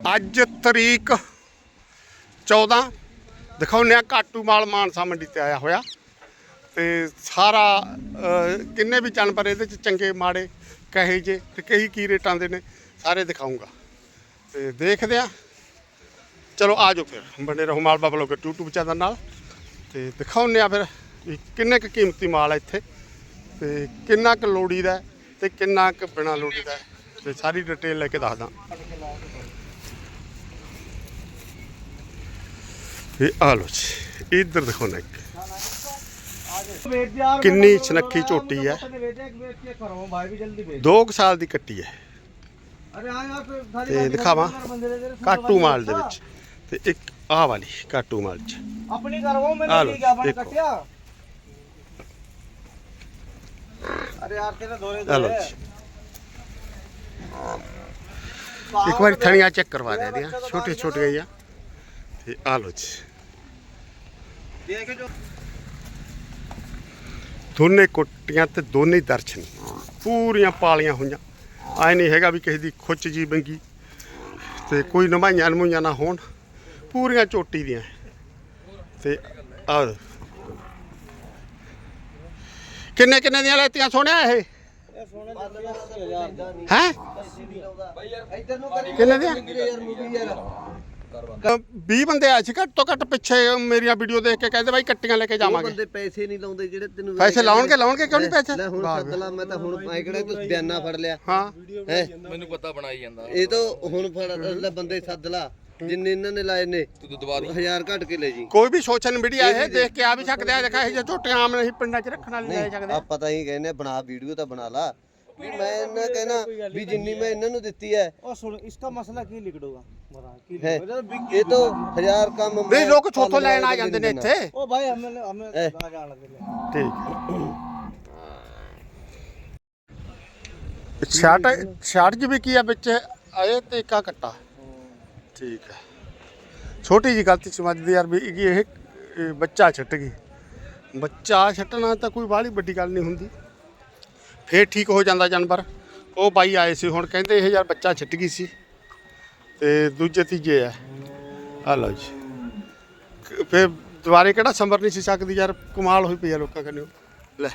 ਅੱਜ ਤਰੀਕ 14 ਦਿਖਾਉਂਦੇ ਆ ਕਾਟੂ ਮਾਲ ਮਾਨਸਾ ਮੰਡੀ ਤੇ ਆਇਆ ਹੋਇਆ। ਤੇ ਸਾਰਾ ਕਿੰਨੇ ਵੀ ਜਾਨਵਰ ਇਹਦੇ ਚ ਚੰਗੇ ਮਾੜੇ, ਕਹੇ ਜੇ ਤੇ ਕਈ ਕੀ ਰੇਟਾਂ ਦੇ ਨੇ, ਸਾਰੇ ਦਿਖਾਉਂਗਾ ਤੇ ਦੇਖਦੇ ਆ। ਚਲੋ ਆ ਜਾਓ ਫਿਰ, ਬਣੇ ਰਹੋ ਮਾਲ ਬਾਬਲੋ ਲੋਕ YouTube ਚੈਨਲ ਨਾਲ। ਤੇ ਦਿਖਾਉਂਦੇ ਆ ਫਿਰ ਵੀ ਕਿੰਨੇ ਕੁ ਕੀਮਤੀ ਮਾਲ ਆ ਇੱਥੇ। ਤੇ ਕਿੰਨਾ ਕੁ ਲੋੜੀ ਦਾ ਹੈ ਤੇ ਕਿੰਨਾ ਕੁ ਬਿਨਾ ਲੋੜੀ ਦਾ ਹੈ। ਤੇ ਸਾਰੀ ਡਿਟੇਲ ਲੈ ਕੇ ਦੱਸਦਾ। ਇਹ ਆ ਲੋ ਜੀ ਇੱਧਰ ਦੇਖੋ ਨਾ ਇੱਕ। ਕਿੰਨੀ ਸੁਨੱਖੀ ਝੋਟੀ ਹੈ। ਦੋ ਕੁ ਸਾਲ ਦੀ ਕੱਟੀ ਹੈ। ਤੇ ਦਿਖਾਵਾਂ ਕਾਟੂ ਮਾਲ ਦੇ ਵਿੱਚ। ਤੇ ਇੱਕ ਆਹ ਵਾਲੀ ਕਾਟੂ ਮਾਲ ਚ। ਆਪਣੀ ਕਰਵੋ ਆ ਮੈਨੂੰ ਠੀਕ ਆ। ਕੱਟਿਆ। ਅਰੇ ਯਾਰ ਤੇਰੇ ਦੋਰੇ ਆ ਇੱਕ ਵਾਰੀ ਥਣੀਆਂ ਚੈੱਕ ਕਰਵਾ ਦੇ ਦੀਆਂ ਛੋਟੇ ਛੋਟੇ ਗਈਆਂ ਤੇ ਆ ਲੋ ਜੋ। ਦੋਨੇ ਕੁੱਟੀਆਂ ਤੇ ਦੋਨੇ ਦਰਸ਼ਨ। ਪੂਰੀਆਂ ਪਾਲੀਆਂ ਹੋਈਆਂ। ਆਏ ਨਹੀਂ ਹੈਗਾ ਵੀ ਕਿਸੇ ਦੀ ਖੁੱਚ ਜੀ ਬੰਗੀ ਤੇ ਕੋਈ ਨਮਾਈਆਂ ਨਮੂਈਆਂ ਨਾ ਹੋਣ। ਪੂਰੀਆਂ ਚੋਟੀ ਦੀਆਂ। ਤੇ ਆ ਕਿੰਨੇ ਕਿੰਨੇ ਦੀਆਂ ਲੈਤੀਆਂ ਸੋਹਣਿਆ ਇਹ? ਇਹ ਸੋਨੇ ਦੇ 80000 ਦਾ ਨਹੀਂ ਹੈ ਇੱਧਰ ਨੂੰ ਕਰੀ। ਕਿੰਨੇ ਦੀਆਂ? 20 ਬੰਦੇ। ਆਏ ਸੀ ਘੱਟ ਤੋਂ ਘੱਟ ਪਿੱਛੇ ਮੇਰੀਆਂ ਵੀਡੀਓ ਦੇਖ ਕੇ ਕਹਿੰਦੇ ਬਾਈ ਕੱਟੀਆਂ ਲੈ ਕੇ ਜਾਵਾਂਗੇ। ਬੰਦੇ ਪੈਸੇ ਨਹੀਂ ਲਾਉਂਦੇ ਜਿਹੜੇ ਤੈਨੂੰ ਪੈਸੇ ਲਾਉਣਗੇ ਲਾਉਣਗੇ ਕਿਉਂ ਨਹੀਂ ਲੈ ਹੁਣ ਸੱਦ ਲਾ ਮੈਂ ਤਾਂ ਹੁਣ ਐ ਕਿਹੜਾ ਕੋਈ ਬਿਆਨਾ ਫੜ ਲਿਆ। ਹਾਂ। ਮੈਨੂੰ ਪਤਾ ਬਣਾਈ ਜਾਂਦਾ। ਇਹ ਤਾਂ ਹੁਣ ਫੜ ਲੈ ਬੰਦੇ ਸੱਦ ਲਾ ਜਿੰਨੇ ਇਹਨਾਂ ਨੇ ਲਾਏ ਨੇ ਤੂੰ ਦੁਬਾਰਾ ਹਜ਼ਾਰ ਘੱਟ ਕੇ ਲੈ ਜੀ। ਕੋਈ ਵੀ ਸੋਸ਼ਲ ਮੀਡੀਆ ਇਹ ਦੇਖ ਕੇ ਆ ਵੀ ਸਕਦੇ ਆ ਦੇਖਾ ਇਹ ਜਿਹੇ ਆਮ ਨਹੀਂ ਪਿੰਡਾਂ 'ਚ ਰੱਖਣ ਵਾਲੀ ਲੈ ਸਕਦੇ ਆ। ਆਪਾਂ ਤਾਂ ਹੀ ਕਹਿੰਦੇ ਬਣਾ ਵੀਡੀਓ ਤਾਂ ਬਣਾ ਲਾ। ਮੈਂ ਇਹਨਾਂ ਕਹਿਣਾ ਵੀ ਜਿੰਨੀ ਮੈਂ ਇਹਨਾਂ ਨੂੰ ਦਿੱਤੀ ਹੈ और सुनो इसका मसला क्यों निकलेगा ਹੈ। ਇਹ ਤਾਂ ਹਜ਼ਾਰ ਕੰਮ ਨਹੀਂ ਲੋਕ ਛੋਥੋਂ ਲੈਣ ਆ ਜਾਂਦੇ ਨੇ ਇੱਥੇ? ਉਹ ਭਾਈ ਹਮੇ ਹਮੇ ਆ ਜਾਣ ਲੱਗੇ ਠੀਕ 66 66 ਜੀ ਵੀ ਕੀ ਆ ਵਿੱਚ? ਆਏ ਤੇ ਇੱਕਾ ਛੋਟੀ ਗਲਤੀ ਸਮਝਦੇ ਯਾਰ ਬੱਚਾ ਛੱਟ ਗਈ। ਬੱਚਾ ਛੱਟਣਾ ਤਾਂ ਕੋਈ ਬਾਹਲੀ ਵੱਡੀ ਗੱਲ ਨਹੀਂ ਹੁੰਦੀ। ਫੇਰ ਠੀਕ ਹੋ ਜਾਂਦਾ ਜਾਨਵਰ। ਉਹ ਬਾਈ ਆਏ ਸੀ ਹੁਣ ਕਹਿੰਦੇ ਇਹ ਯਾਰ ਬੱਚਾ ਛੱਟ ਗਈ ਸੀ। ਤੇ ਦੂਜੇ ਤੀਜੇ ਆ। ਆ ਲਓ ਜੀ। ਕ- ਫਿਰ ਦੁਬਾਰੇ ਕਿਹੜਾ ਸੰਭਰ ਨਹੀਂ ਸੀ ਸਕਦੀ ਯਾਰ? ਕਮਾਲ ਹੋਈ ਪਈ ਆ ਲੋਕਾਂ ਕੰਨਿਓ। ਲੈ।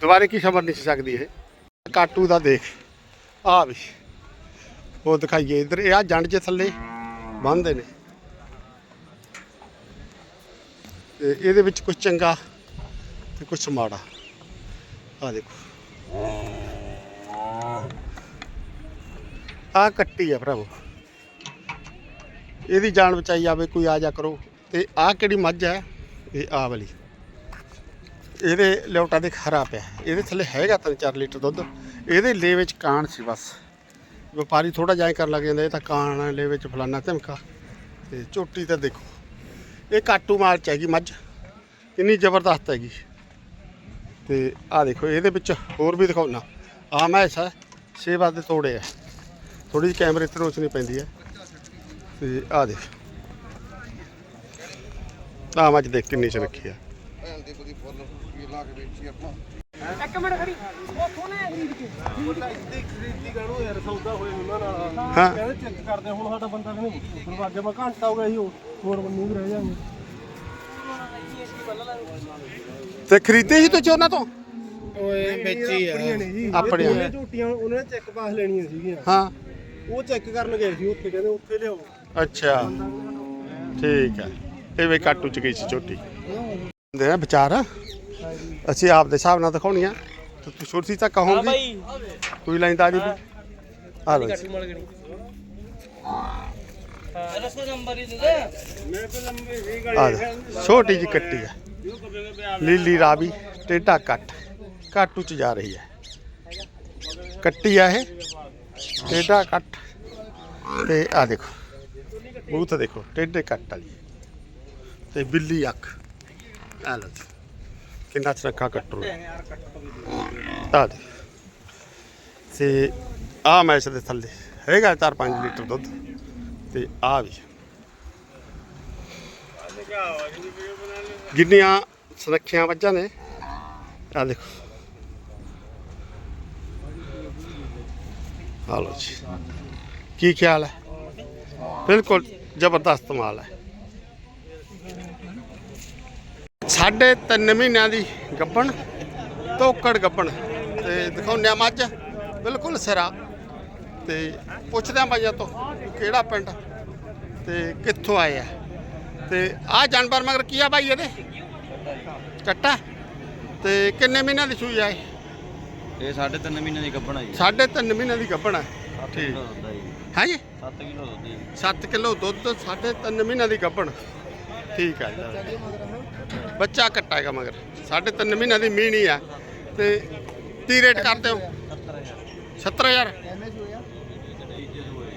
ਦੁਬਾਰੇ ਕੀ ਸੰਭਰ ਨਹੀਂ ਸੀ ਸਕਦੀ ਇਹ? ਕਾਟੂ ਦਾ ਦੇਖ। ਆ ਵੀ। ਉਹ ਦਿਖਾਈਏ ਇਧਰ। ਇਹ ਆ ਜੰਡ ਜੇ ਥੱਲੇ। ਬੰਨਦੇ ਨੇ। ਤੇ ਇਹਦੇ ਵਿੱਚ ਕੁਝ ਚੰਗਾ ਤੇ ਕੁਝ ਮਾੜਾ। ਆ ਦੇਖੋ। ਆ ਕੱਟੀ ਆ ਭਰਾਵੋ। ਇਹਦੀ ਜਾਨ ਬਚਾਈ ਜਾਵੇ ਕੋਈ ਆ ਜਾ ਕਰੋ। ਤੇ ਆਹ ਕਿਹੜੀ ਮੱਝ ਹੈ ਇਹ ਆ ਵਾਲੀ। ਇਹਦੇ ਲਿਓਟਾ ਦੇ ਖਰਾ ਪਿਆ ਇਹਦੇ ਥੱਲੇ ਹੈਗਾ 3-4 ਲੀਟਰ ਦੁੱਧ। ਇਹਦੇ ਲੇ ਵਿੱਚ ਕਾਣ ਸੀ ਬਸ। ਵਪਾਰੀ ਥੋੜਾ ਜਾਇ ਕਰਨ ਲੱਗ ਜਾਂਦਾ ਇਹ ਤਾਂ ਕਾਣ ਹੈ, ਲੇ ਵਿੱਚ ਫਲਾਨਾ ਧਮਕਾ। ਤੇ ਝੋਟੀ ਤਾਂ ਦੇਖੋ। ਇਹ ਕਾਟੂ ਮਾਲ ਚ ਹੈਗੀ ਮੱਝ। ਕਿੰਨੀ ਜ਼ਬਰਦਸਤ ਹੈਗੀ। ਤੇ ਆ ਦੇਖੋ ਇਹਦੇ ਵਿੱਚ ਹੋਰ ਵੀ ਦਿਖਾਉਣਾ ਆ ਮੈਸ ਹੈ ਸੇਵਾ ਦੇ ਤੋੜੇ ਹੈ ਥੋੜੀ ਜਿਹੀ ਕੈਮਰੇ ਤੇ ਰੋਸ਼ਨੀ ਪੈਂਦੀ ਹੈ। ਤੇ ਆ ਦੇਖ। ਆਮ ਅੱਜ ਦੇਖ ਕੇ ਵੇਚੀ ਆਪਾਂ। ਤੇ ਖਰੀਦੇ ਸੀ ਤੁਸੀਂ ਉਹਨਾਂ ਤੋਂ? ਓਏ ਵੇਚੀ ਆ। ਆਪਣੀਆਂ ਝੂਟੀਆਂ ਉਹਨਾਂ ਨੇ ਚੈੱਕ ਪਾਸ ਲੈਣੀਆਂ ਸੀਗੀਆਂ। ਹਾਂ। ਉਹ ਚੈੱਕ ਕਰਨ ਗਏ ਸੀ ਉੱਥੇ ਕਹਿੰਦੇ ਉੱਥੇ ਲਿਆਓ। ਅੱਛਾ। ਠੀਕ ਹੈ ਇਹ ਵੀ ਕਾਟੂ ਚ ਗਈ ਸੀ ਛੋਟੀ ਦੇ ਵਿਚਾਰ। ਅਸੀਂ ਆਪ ਦੇ ਹਿਸਾਬ ਨਾਲ ਦਿਖਾਉਣੀਆਂ ਤੇ ਤੂੰ ਛੋਟੀ ਤਾਂ ਕਹੋਗੀ। ਕੋਈ ਲੈਂਦਾ ਨਹੀਂ ਵੀ ਆ ਲੋ ਜੀ। ਆ ਲੈ, ਛੋਟੀ ਜੀ ਕੱਟੀ ਹੈ ਲੀਲੀ ਰਾਵੀ ਟੇਢਾ ਕੱਟ। ਕਾਟੂ ਚ ਜਾ ਰਹੀ ਹੈ ਕੱਟੀ ਆ ਇਹ। ਟੇਢਾ ਕੱਟ। ਤੇ ਆ ਦੇਖੋ। ਬੂਥ ਦੇਖੋ, ਟੇਢੇ ਕੱਟ ਵਾਲੀ। ਤੇ ਬਿੱਲੀ ਅੱਖ। ਆ ਲੋ ਕਿੰਨਾ ਚਰਖਾ ਕੱਟੂ ਆ ਦੇ ਤੇ ਆ ਮੈਸ ਦੇ ਥੱਲੇ ਹੈਗਾ 4-5 ਲੀਟਰ ਦੁੱਧ। ਤੇ ਆ ਵੀ। ਜਿੰਨੀਆਂ ਸੁਰੱਖਿਆ ਵੱਜਾਂ ਨੇ। ਆ ਦੇਖੋ। ਆ ਜੀ। ਕੀ ਖਿਆਲ ਹੈ? ਬਿਲਕੁਲ ਜ਼ਬਰਦਸਤ ਮਾਲ ਹੈ। ਸਾਢੇ ਤਿੰਨ ਮਹੀਨਿਆਂ ਦੀ ਗੱਬਣ ਤੋਕੜ ਗੱਬਣ ਤੇ ਦਿਖਾਉਂਦੇ ਆ ਮੱਝ ਬਿਲਕੁਲ ਸਿਰਾ। ਤੇ ਪੁੱਛਦੇ ਆ ਬਾਈਆਂ ਤੋਂ ਕਿਹੜਾ ਪਿੰਡ ਤੇ ਕਿੱਥੋਂ ਆਏ ਆ। ਤੇ ਆਹ ਜਾਨਵਰ ਮਗਰ ਕੀ ਆ ਬਾਈ ਇਹਦੇ? ਕੱਟਾ। ਤੇ ਕਿੰਨੇ ਮਹੀਨਿਆਂ ਦੀ ਸੂਈ ਆ ਇਹ? ਇਹ ਸਾਢੇ ਤਿੰਨ ਮਹੀਨੇ ਦੀ ਗੱਭਣ ਆ ਜੀ। ਸਾਢੇ ਤਿੰਨ ਮਹੀਨਿਆਂ ਦੀ ਠੀਕ। ਦੁੱਧ ਆ ਜੀ ਹੈ ਜੀ 7 ਕਿਲੋ ਦੁੱਧ ਜੀ। 7 ਕਿਲੋ ਦੁੱਧ ਸਾਢੇ ਤਿੰਨ ਮਹੀਨਿਆਂ ਦੀ ਗੱਬਣ ਠੀਕ ਹੈ। ਬੱਚਾ ਕੱਟਾ ਹੈਗਾ ਮਗਰ। ਸਾਢੇ ਤਿੰਨ ਮਹੀਨਿਆਂ ਦੀ ਮੀਣੀ ਆ। ਤੇ ਕੀ ਰੇਟ ਕਰਦੇ ਹੋ? 70000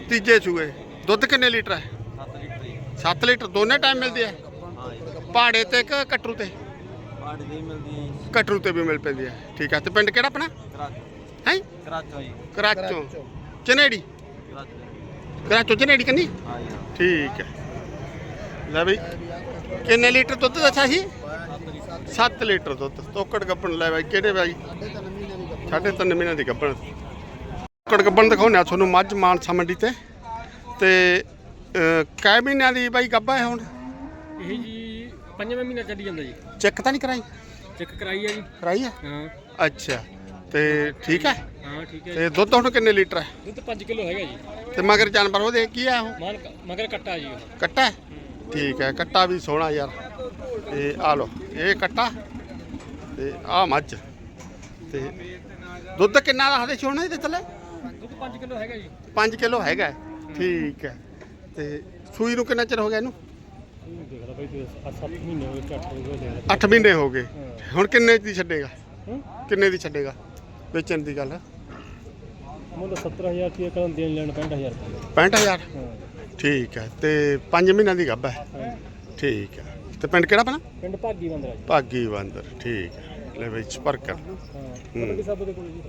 ਤੀਜੇ ਸੂਏ ਦੁੱਧ ਕਿੰਨੇ ਲੀਟਰ ਹੈ? 7 ਲੀਟਰ ਜੀ। 7 ਲੀਟਰ। ਦੋਨੇ ਟਾਈਮ ਮਿਲਦੀ ਹੈ? ਪਹਾੜੇ ਤੇ ਕਿ ਕਟਰੂ ਤੇ? ਪਾੜੀ ਦੀ ਮਿਲਦੀ ਹੈ ਕਟਰੂ ਤੇ ਵੀ ਮਿਲ ਪੈਂਦੀ ਹੈ। ਠੀਕ ਹੈ ਤੇ ਪਿੰਡ ਕਿਹੜਾ ਆਪਣਾ? ਕਰਾਚ। ਹੈ? ਕਰਾਚੋਂ ਜੀ। ਕਰਾਚੋਂ। ਚਨੇੜੀ? ਕਰਾਚੋਂ ਕਰਾਚੋਂ ਚਨੇੜੀ ਕੰਨੀ? ਠੀਕ ਹੈ। ਲੈ ਬਈ ਕਿੰਨੇ ਲੀਟਰ ਦੁੱਧ ਦੱਸਿਆ ਸੀ? 7 ਲੀਟਰ ਦੁੱਧ। ਤੋਕੜ ਗੱਪਣ ਲੈ ਬਾਈ ਕਿਹੜੇ ਬਾਈ? ਸਾਢੇ ਤਿੰਨ ਮਹੀਨਿਆਂ ਦੀ ਗੱਪਣ। ਤੋਕੜ ਗੱਪਣ ਦਿਖਾਉਂਦੇ ਆ ਤੁਹਾਨੂੰ ਮੱਝ ਮਾਨਸਾ ਮੰਡੀ ਤੇ। ਤੇ ਕੈ ਮਹੀਨਿਆਂ ਦੀ ਬਾਈ ਗੱਬਾ ਹੈ ਹੁਣ? ਇਹ ਜੀ ਪੰਜਵੇਂ ਮਹੀਨੇ ਚੱਲੀ ਜਾਂਦਾ ਜੀ। ਚੈੱਕ ਤਾਂ ਨਹੀਂ ਕਰਾਈ? ਚੈੱਕ ਕਰਾਈ ਆ ਜੀ। ਕਰਾਈ ਹੈ ਹਾਂ। ਅੱਛਾ। ਤੇ ਠੀਕ ਹੈ? ਹਾਂ ਠੀਕ ਹੈ ਤੇ ਦੁੱਧ ਹੁਣ ਕਿੰਨੇ ਲੀਟਰ ਹੈ? ਦੁੱਧ 5 ਕਿਲੋ ਹੈਗਾ ਜੀ। ਤੇ ਮਗਰ ਜਾਨਵਰ ਉਹਦੇ ਕੀ ਹੈ ਉਹ? ਮਾਨ ਮਗਰ ਕੱਟਾ ਜੀ ਉਹ। ਕੱਟਾ ਹੈ? ਠੀਕ ਹੈ ਕੱਟਾ ਵੀ ਸੋਹਣਾ ਯਾਰ। ਤੇ ਆ ਲੋ ਇਹ ਕੱਟਾ ਤੇ ਆ ਮੱਝ। ਤੇ ਦੁੱਧ ਕਿੰਨਾ ਦੱਸਦੇ ਸੀ ਹੁਣ ਇਹਦੇ ਥੱਲੇ? ਦੁੱਧ 5 ਕਿਲੋ ਹੈਗਾ ਜੀ। 5 ਕਿਲੋ ਹੈਗਾ ਹੈ। ਠੀਕ ਹੈ। ਤੇ ਸੂਈ ਨੂੰ ਕਿੰਨਾ ਚਿਰ ਹੋ ਗਿਆ ਇਹਨੂੰ? ਦੇਖ ਲੈ ਬਈ ਤੂੰ 7 ਮਹੀਨੇ ਹੋ ਗਏ ਝੱਟ ਹੋ ਗਏ। ਦੇਖ ਲੈ 8 ਮਹੀਨੇ ਹੋ ਗਏ। ਹੁਣ ਕਿੰਨੇ ਦੀ ਛੱਡੇਗਾ? ਕਿੰਨੇ ਦੀ ਛੱਡੇਗਾ? ਵੇਚਣ ਦੀ ਗੱਲ? ਮੁੱਲ 70000 ਰੁਪਏ ਕਰਨ ਦੇਣ ਲੈਣ 65000 ਰੁਪਏ 65000 ਹਾਂ। ਠੀਕ ਹੈ ਤੇ 5 ਮਹੀਨਿਆਂ ਦੀ ਗੱਭ ਹੈ? ਹਾਂ ਠੀਕ ਹੈ ਤੇ ਪਿੰਡ ਕਿਹੜਾ ਆਪਣਾ? ਪਿੰਡ ਭਾਗੀ ਬੰਦਰਾ ਭਾਗੀ ਬੰਦਰ ਠੀਕ ਹੈ। ਲੈ ਵਿੱਚ ਪਰ ਕਰ। ਹਾਂ ਕਿ ਸਭ ਦੇ ਕੋਲ ਜੀ।